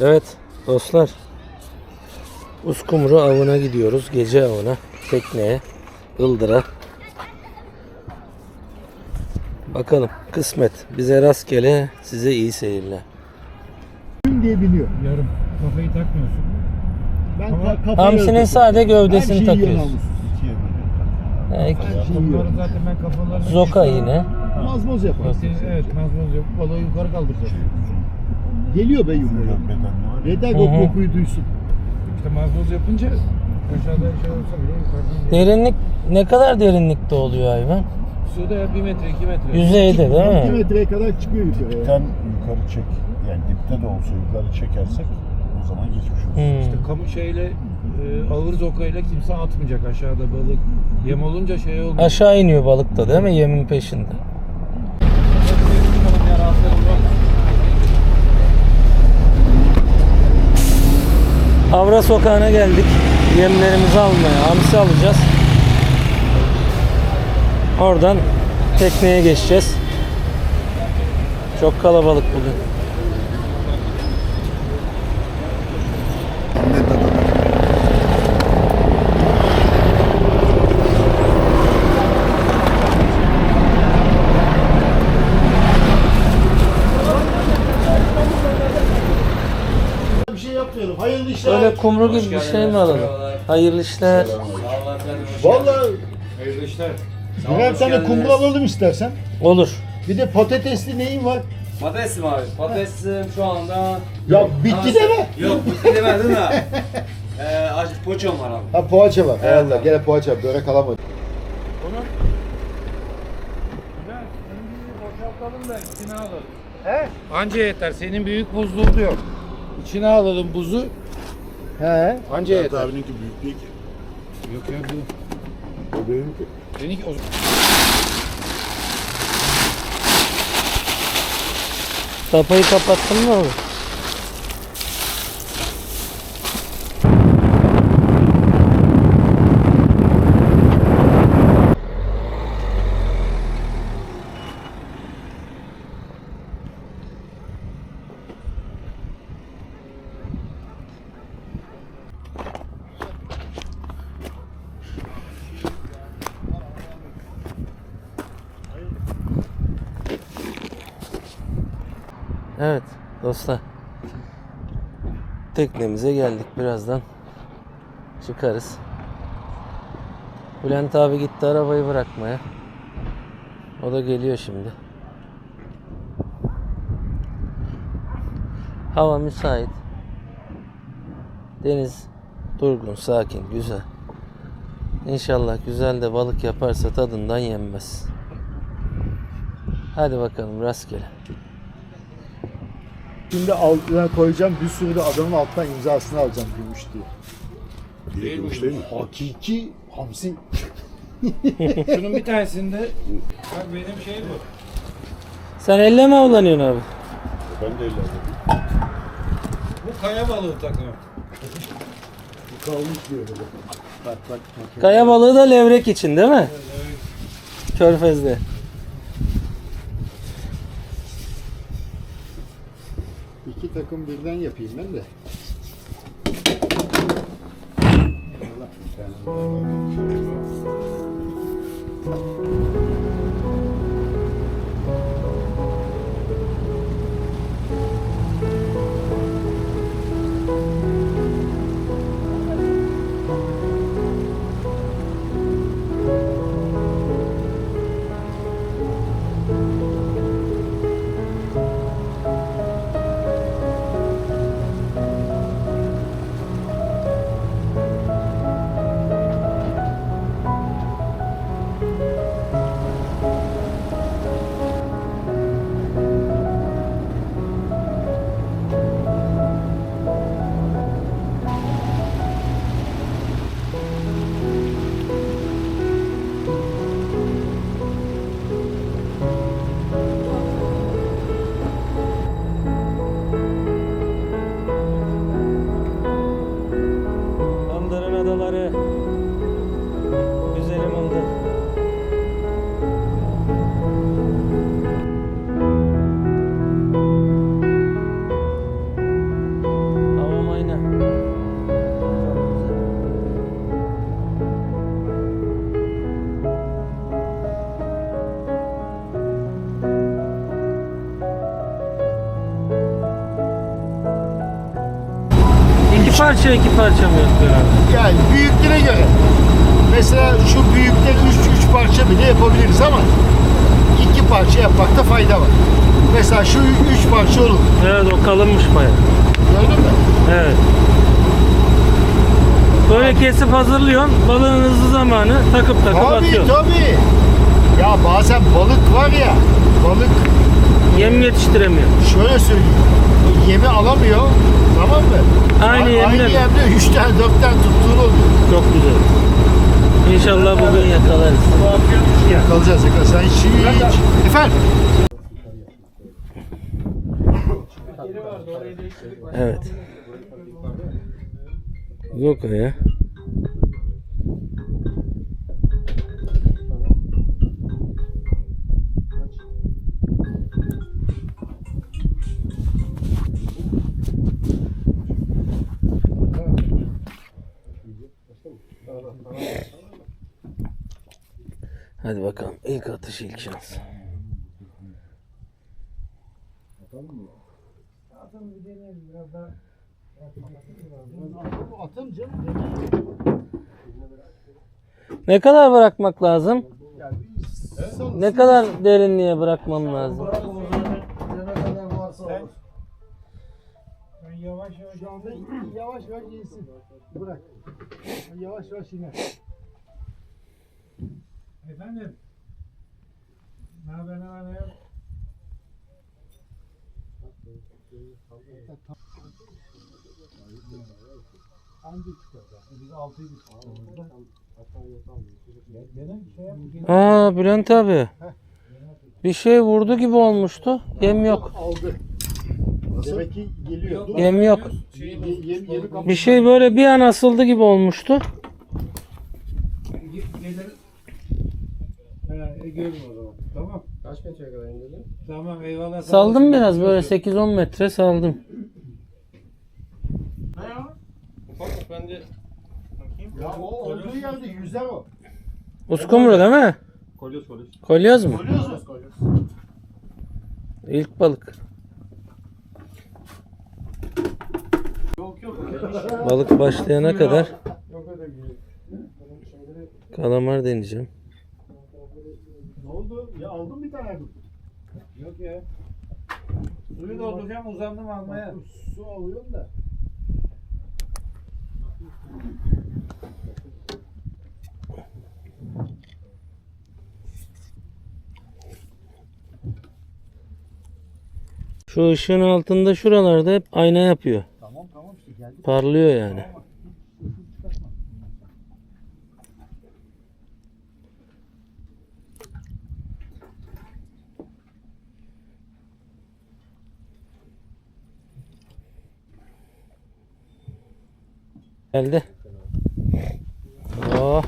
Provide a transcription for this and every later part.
Evet dostlar. Uskumru avına gidiyoruz. Gece avına. Tekneye. Ildıra. Bakalım kısmet. Bize rastgele size iyi seyirler. Diye biniyor. Yarım. Kafayı takmıyorsun. Ben Ama ka- kafayı Hamsinin sade Her gövdesini takıyoruz. Her şeyi zaten ben. Zoka yine. Mazmoz. Zaten, evet mazmoz yok. Balığı yukarı kaldıracak. Geliyor be yukarı. Yeter Hı o kokuyu duysun. İşte mazmoz yapınca aşağıda şey olsa bile yukarıdan... Derinlik ne kadar derinlikte oluyor hayvan? Suda bir metre, iki metre. Yüzeyde değil 2 mi? metreye kadar çıkıyor yukarıya. Dipten yukarı çek. Yani dipte de olsa yukarı çekersek o zaman geçmiş olur. Hmm. İşte kamu şeyle e, ağır zokayla kimse atmayacak aşağıda balık. Yem olunca şey olmuyor. Aşağı iniyor balık da değil mi? Yemin peşinde. Avra sokağına geldik. Yemlerimizi almaya. Hamsi alacağız. Oradan tekneye geçeceğiz. Çok kalabalık bugün. Bir şey yapmayalım. Böyle kumru gibi bir şey mi alalım? Hayırlı işler. Vallahi Hayırlı işler. birer tane kumru alalım istersen. Olur. Bir de patatesli neyin var? Patatesim abi. Patatesim şu anda... Ya bitti deme. Yok bitti demedim de. Eee acı poğaçam var abi. Ha poğaça var. Hay Evet Allah gene poğaça var. Börek alamadım. Boşaltalım da içine alalım. He? Anca yeter. Senin büyük buzluğun diyor. İçine alalım buzu. He. Anca yeter. abininki büyük değil ki. Yok ya bu. O benimki. Seninki o... Kapıyı kapattın mı oğlum? Evet dostlar. Teknemize geldik birazdan. Çıkarız. Bülent abi gitti arabayı bırakmaya. O da geliyor şimdi. Hava müsait. Deniz durgun, sakin, güzel. İnşallah güzel de balık yaparsa tadından yenmez. Hadi bakalım rastgele. Şimdi altına koyacağım bir sürü de adamın alttan imzasını alacağım gümüş diye. Değil, değil mi? Hakiki hamsi. Şunun bir tanesinde bak benim şey bu. Sen elle mi avlanıyorsun abi? Ben de ilerledim. Bu kaya balığı takımı. Bu kalmış diyor böyle. Bak bak bak. Kaya balığı da levrek için değil mi? Körfez'de. iki takım birden yapayım ben de. Allah. Parça iki parça mı yapıyor abi? Yani büyüklüğüne göre. Mesela şu büyükte 3 3 parça bile yapabiliriz ama iki parça yapmakta fayda var. Mesela şu 3 parça olur. Evet o kalınmış baya. Gördün mü? Evet. Böyle kesip hazırlıyorsun. Balığın hızlı zamanı takıp takıp Tabii atıyorsun. tabii. Ya bazen balık var ya, balık Yem yetiştiremiyor. şöyle söyleyeyim. Yemi alamıyor. Tamam mı? Aynı A- yemle Aynı yemle 3 tane 4 tane tuttuğun oluyor. Çok güzel. İnşallah bugün yakalarız. Yakalayacağız yakalayacağız. Sen hiç, hiç. Efendim? Evet. Zoka'ya. Hadi bakalım. İlk atış ilk şans. Atın canım. Ne kadar bırakmak lazım? Ne kadar derinliğe bırakmam lazım? Yavaş yavaş yavaş yavaş insin. Bırak. Yavaş yavaş iner. Efendim. Ne haber ne var ne yok? Aa Bülent abi. Bir şey vurdu gibi olmuştu. Yem yok. Aldı. Demek ki geliyor. Yem yok. Yem. Bir şey böyle bir an asıldı gibi olmuştu. E, görün o zaman. Tamam. Kaç metreye kadar indirdin? Tamam eyvallah. Saldım biraz böyle 8-10 metre saldım. Bak ben de Ya o olduğu yerde yüzer o. Uskumru değil mi? kolyoz kolyoz. Kolyoz mu? Görüyor musun? İlk balık. Yok yok. Balık başlayana kadar Yok öyle bir kalamar deneyeceğim. Ne oldu? Ya aldın bir tane. Yok ya. Suyu dolduracağım uzandım almaya. Su alıyorum da. Şu ışığın altında şuralarda hep ayna yapıyor. Tamam tamam işte geldi. Parlıyor yani. Geldi. Oh.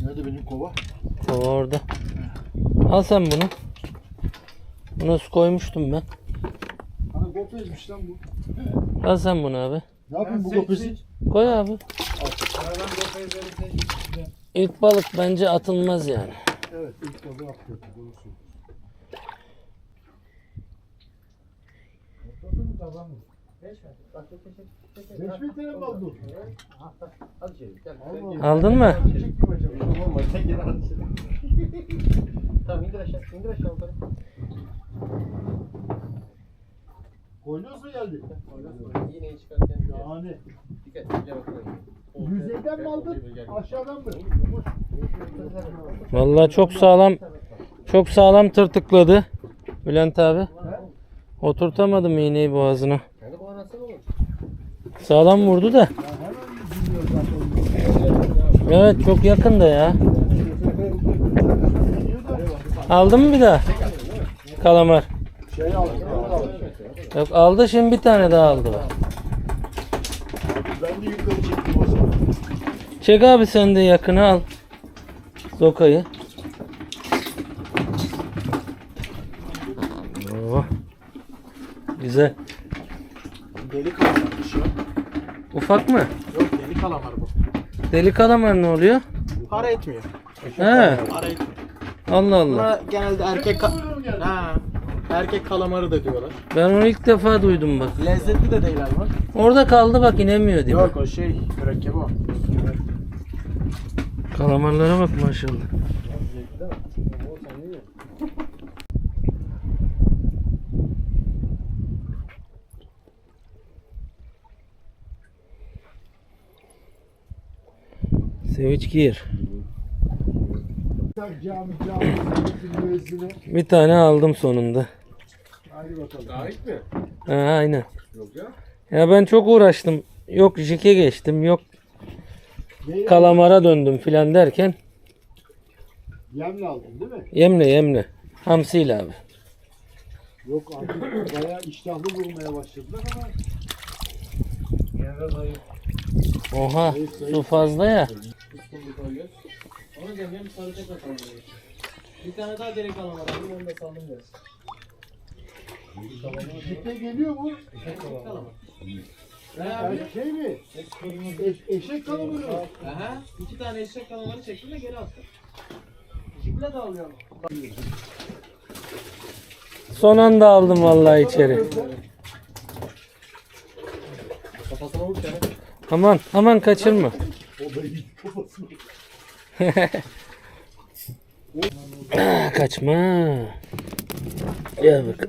Nerede benim kova? Kova orada. Al sen bunu. Bunu su koymuştum ben. Hani gopezmiş lan bu. Al sen bunu abi. Ne yapayım bu gopezi? Koy abi. İlk balık bence atılmaz yani. Evet ilk balığı atıyordu. Doğru söylüyorsun. Atladın mı kazandın? Beş mi? Bak geçecek. 5000 TL mi aldın? Aldın mı? Tamam indir aşağı, indir aşağı. Koyuyoruz mu geldi? Yine çıkarken. Yani. Dikkat, bir bakalım. Yüzeyden mi aldın? Aşağıdan mı? Vallahi çok sağlam çok sağlam tırtıkladı Bülent abi. Oturtamadım iğneyi boğazına. Sağlam vurdu da. Evet çok yakında ya. Aldın mı bir daha? Kalamar. Yok aldı şimdi bir tane daha aldı. Çek abi sen de yakına al. Zokayı. Oh. Güzel. Deli kalamarmış ya. Ufak mı? Yok deli kalamar bu. Deli kalamar ne oluyor? Para etmiyor. He. Para etmiyor. Allah Allah. Buna genelde erkek ka- ha. Erkek kalamarı da diyorlar. Ben onu ilk defa duydum bak. Lezzetli de değil ama. Orada kaldı bak inemiyor diye. Yok o şey mürekkep o. Kalamarlara bak maşallah. Sevinç gir. Bir tane aldım sonunda. Hadi bakalım. Gayet mi? Ha, aynen. Yok ya. Ya ben çok uğraştım. Yok jike geçtim, yok Neyle kalamara döndüm filan derken Yemle aldın değil mi? yemle yemle. Hamsiyle abi. Yok artık bayağı iştahlı vurmaya başladılar ama Oha su fazla ya. Ona diyorum ya bir sarı tekrar kalamarı. Bir tane daha deri kalamar aldım onu da saldım biraz. Cidden geliyor mu? Yani şey mi? E- eşek kalamarı. Aha. İki tane eşek kalamarı çektim de geri attım. Jiple de alıyorum. Son anda aldım vallahi içeri. Kafasına vur tane. Aman aman kaçırma. Ah, Kaçma. Gel bak.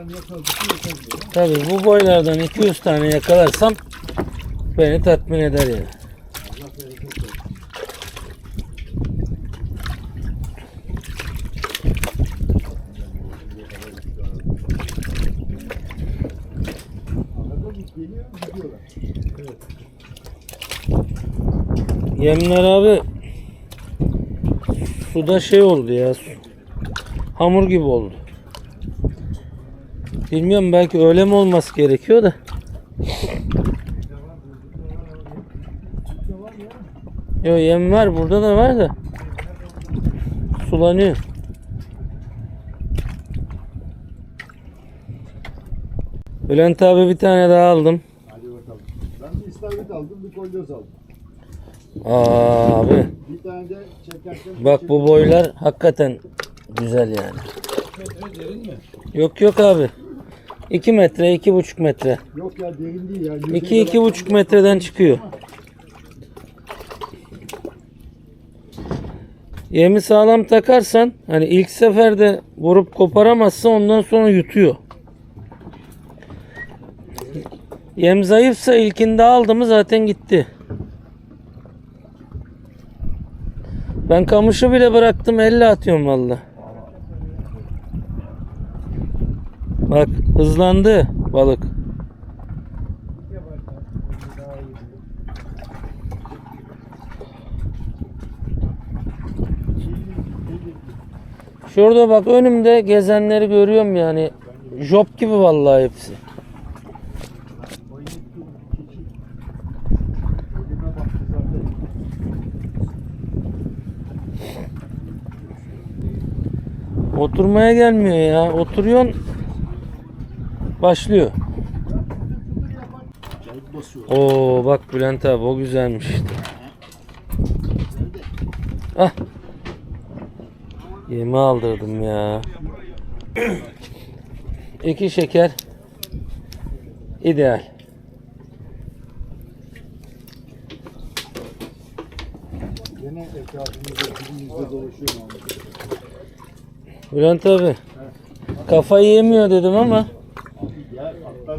tane yakaladık. yeter diyor. tabi bu boylardan 200 tane yakalarsam beni tatmin eder yani. Yemler abi suda şey oldu ya. Hamur gibi oldu. Bilmiyorum belki öyle mi olması gerekiyor da. Yo yem var burada da var da. Sulanıyor. Bülent abi bir tane daha aldım. Hadi bakalım. Ben bir istavrit aldım, bir kolyoz aldım. Aa, abi Bir tane de çekerken... bak bu boylar hakikaten güzel yani. Metre derin mi? Yok yok abi. 2 metre, iki buçuk metre. Yok ya derin değil ya. 2 iki buçuk metreden çıkıyor. Yemi sağlam takarsan hani ilk seferde vurup koparamazsa ondan sonra yutuyor. Yem zayıfsa ilkinde aldı mı zaten gitti. Ben kamışı bile bıraktım elle atıyorum valla. Bak hızlandı balık. Şurada bak önümde gezenleri görüyorum yani. Job gibi vallahi hepsi. Oturmaya gelmiyor ya. Oturuyorsun başlıyor. Oo bak Bülent abi o güzelmiş işte. Ah. Yemi aldırdım ya. İki şeker. İdeal. Yine etrafımızda dilimizde dolaşıyor Mahmut. Bülent abi. Kafayı yemiyor dedim ama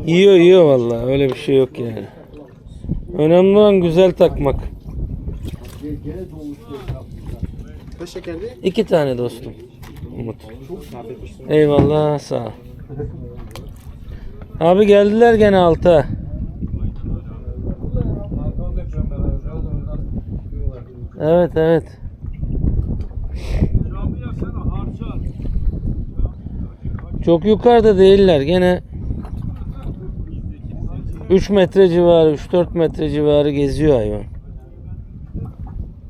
yiyor yiyor vallahi öyle bir şey yok yani. Önemli olan güzel takmak. Kaç şekerli? İki tane dostum. Umut. Eyvallah sağ ol. Abi geldiler gene alta. Evet evet. Çok yukarıda değiller gene 3 metre civarı 3-4 metre civarı geziyor hayvan.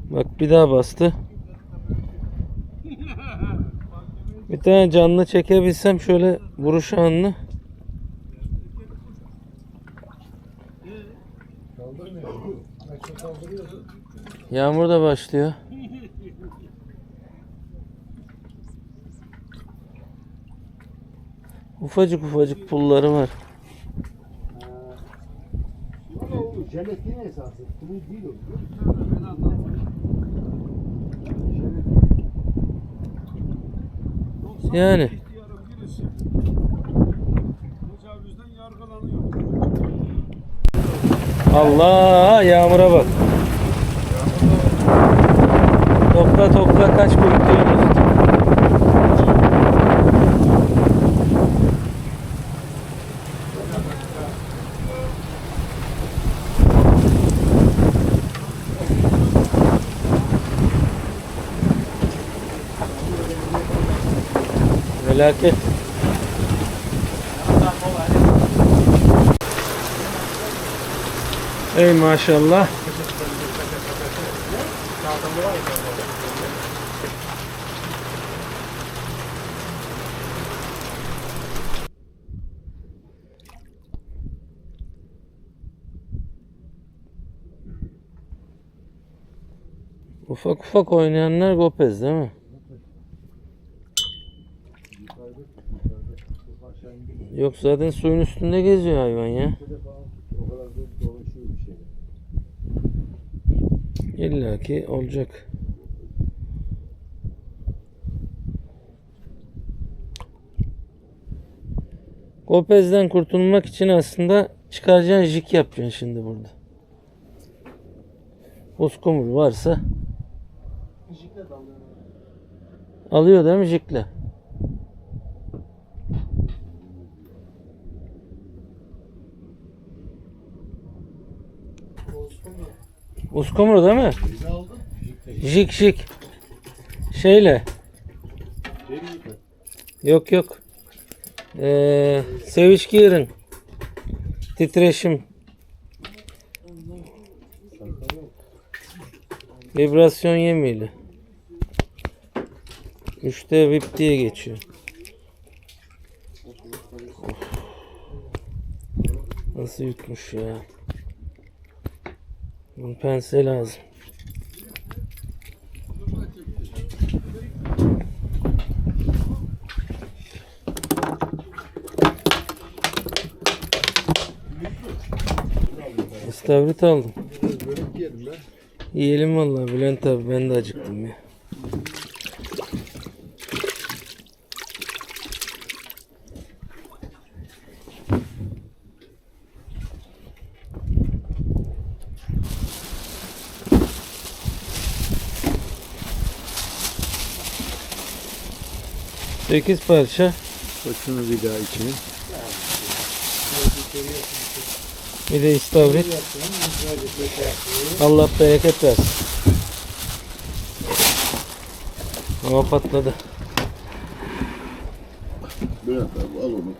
Bak bir daha bastı. Bir tane canlı çekebilsem şöyle vuruş anını. Yağmur da başlıyor. Ufacık ufacık pulları var. Ama o jelatin esası. Kuru değil o. Yani. Allah yağmura bak. Topla topla kaç kuyruk diyorsunuz? Felaket. Ey maşallah. Ufak ufak oynayanlar Gopez değil mi? Yok zaten suyun üstünde geziyor hayvan ya. İlla ki olacak. Gopez'den kurtulmak için aslında çıkaracağın jig yapacaksın şimdi burada. Uskumur varsa Jikle alıyor değil mi jikle? Uskumru değil mi? Jik jik. Şeyle. Yok yok. Ee, Seviş Gear'ın titreşim. Vibrasyon yemiyle. 3'te VIP diye geçiyor. Nasıl yutmuş ya. Pense lazım. İstavrit aldım. Yiyelim vallahi Bülent abi ben de acıktım ya. Sekiz parça. Şunu bir daha içine. Bir de istavrit. Allah bereket versin. Hava patladı. Bülent abi al onu.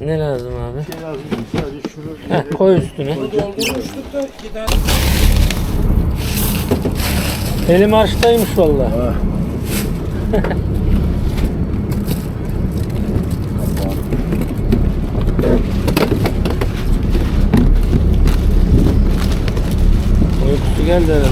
Ne lazım abi? Şey lazım. Sadece şunu Heh, koy üstüne. Doldurmuştuk da iki tane Elim arştaymış vallahi. Uykusu geldi herhalde.